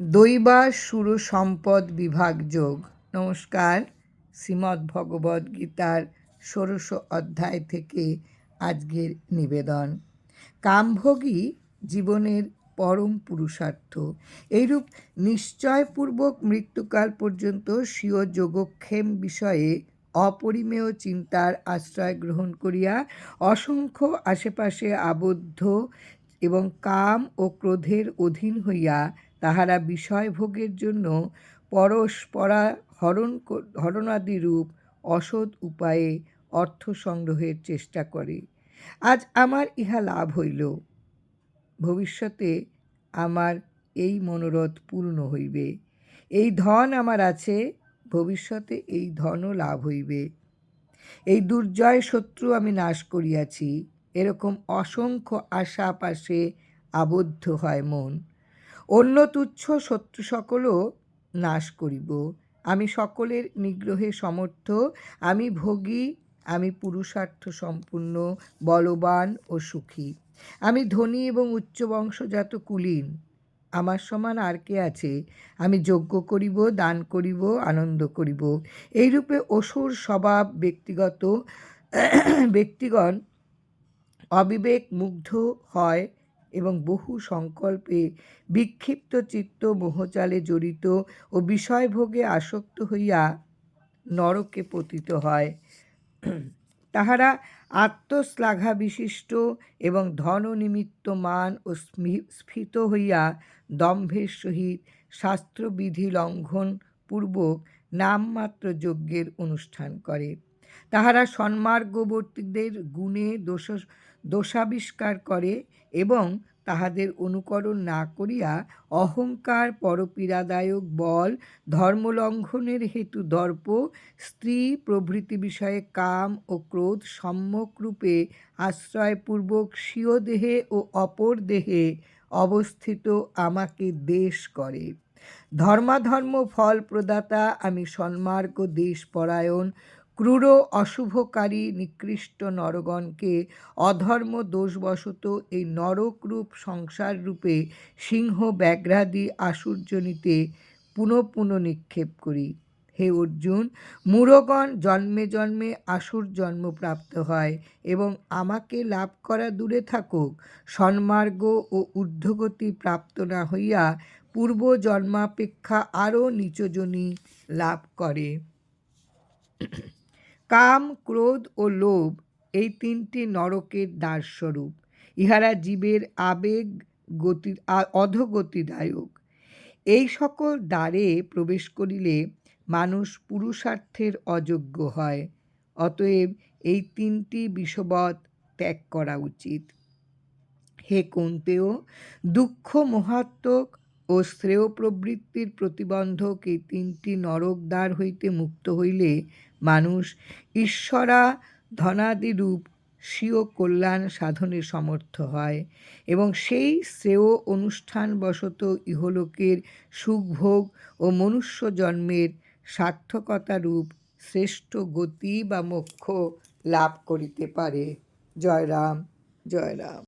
দৈবা সুর সম্পদ বিভাগ যোগ। নমস্কার, শ্রীমদ্ ভগবদ গীতার ষোড়শ অধ্যায় থেকে আজকের নিবেদন। কামভোগী জীবনের পরম পুরুষার্থ। এইরূপ নিশ্চয়পূর্বক মৃত্যুকাল পর্যন্ত স্বীয় যোগক্ষেম বিষয়ে অপরিমেয় চিন্তার আশ্রয় গ্রহণ করিয়া অসংখ্য আশেপাশে আবদ্ধ এবং কাম ও ক্রোধের অধীন হইয়া তাহারা বিষয়ভোগের জন্য পরস্পরা হরণ হরণাদি রূপ অসৎ উপায়ে অর্থ সংগ্রহের চেষ্টা করে। আজ আমার ইহা লাভ হইল। ভবিষ্যতে আমার এই মনোরথ পূর্ণ হইবে। এই ধন আমার আছে, ভবিষ্যতে এই ধনও লাভ হইবে। এই দুর্জয় শত্রু আমি নাশ করিয়াছি, এরকম অসংখ্য আশা পাশে আবদ্ধ হয় মন। অন্য তুচ্ছ শত্রু সকলও নাশ করিব। আমি সকলের নিগ্রহে সমর্থ, আমি ভোগী, আমি পুরুষার্থ সম্পূর্ণ, বলবান ও সুখী। আমি ধনী এবং উচ্চ বংশজাত কুলীন। আমার সমান আর কে আছে? আমি যজ্ঞ করিব, দান করিব, আনন্দ করিব। এইরূপে অসুর স্বভাব ব্যক্তিগত, ব্যক্তিগণ অবিবেক মুগ্ধ হয় এবং বহু সংকল্পে বিক্ষিপ্ত চিত্ত মোহচালে জড়িত ও বিষয়ভোগে আসক্ত হইয়া নরকে পতিত হয়। তাহারা আত্মশ্লাঘা বিশিষ্ট এবং ধন নিমিত্ত মান ও স্ফীত হইয়া দম্ভের সহিত শাস্ত্রবিধি লঙ্ঘন পূর্বক নামমাত্র যজ্ঞের অনুষ্ঠান করে। তাহারা সন্মার্গবর্তীদের গুণে দোষ, দোষাবিষ্কার করে এবং তাহাদের অনুকরণ না করিয়া অহংকার, পরপীড়াদায়ক বল, ধর্মলঙ্ঘনের হেতু দর্প, স্ত্রী প্রভৃতি বিষয়ে কাম ও ক্রোধ সম্যক রূপে আশ্রয়পূর্বক স্বীয় দেহে ও অপর দেহে অবস্থিত আমাকে দেশ করে। ধর্মাধর্ম ফল প্রদাতা, আমি সন্মার্গ দেশ পরায়ণ ক্রূর, অশুভকারী, নিকৃষ্ট নরগণকে অধর্ম দোষবশত এই নরকরূপ সংসার রূপে সিংহ, ব্যাঘ্রাদি আসুর্জনিতে পুনঃ পুনঃ নিক্ষেপ করি। হে অর্জুন মূরগণ জন্মে জন্মে আসুর জন্ম প্রাপ্ত হয় এবং আমাকে লাভ করা দূরে থাকুক, সন্মার্গ ও ঊর্ধ্বগতি প্রাপ্ত না হইয়া পূর্ব জন্মাপেক্ষা আরও নিচজনী লাভ করে। কাম, ক্রোধ ও লোভ এই তিনটি নরকের দ্বারস্বরূপ। ইহারা জীবের আবেগ গতি অধগতিদায়ক। এই সকল দ্বারে প্রবেশ করিলে মানুষ পুরুষার্থের অযোগ্য হয়, অতএব এই তিনটি বিষবৎ ত্যাগ করা উচিত। হে কন্তেও দুঃখ মহাত্মক ও শ্রেয় প্রবৃত্তির প্রতিবন্ধক এই তিনটি নরকদ্বার হইতে মুক্ত হইলে মানুষ ঈশ্বরা ধনাদিরূপ স্বীয় কল্যাণ সাধনে সমর্থ হয় এবং সেই শ্রেয় অনুষ্ঠান অনুষ্ঠানবশত ইহলোকের সুখভোগ ও মনুষ্য জন্মের সার্থকতারূপ শ্রেষ্ঠ গতি বা মোক্ষ লাভ করিতে পারে। জয় রাম জয় রাম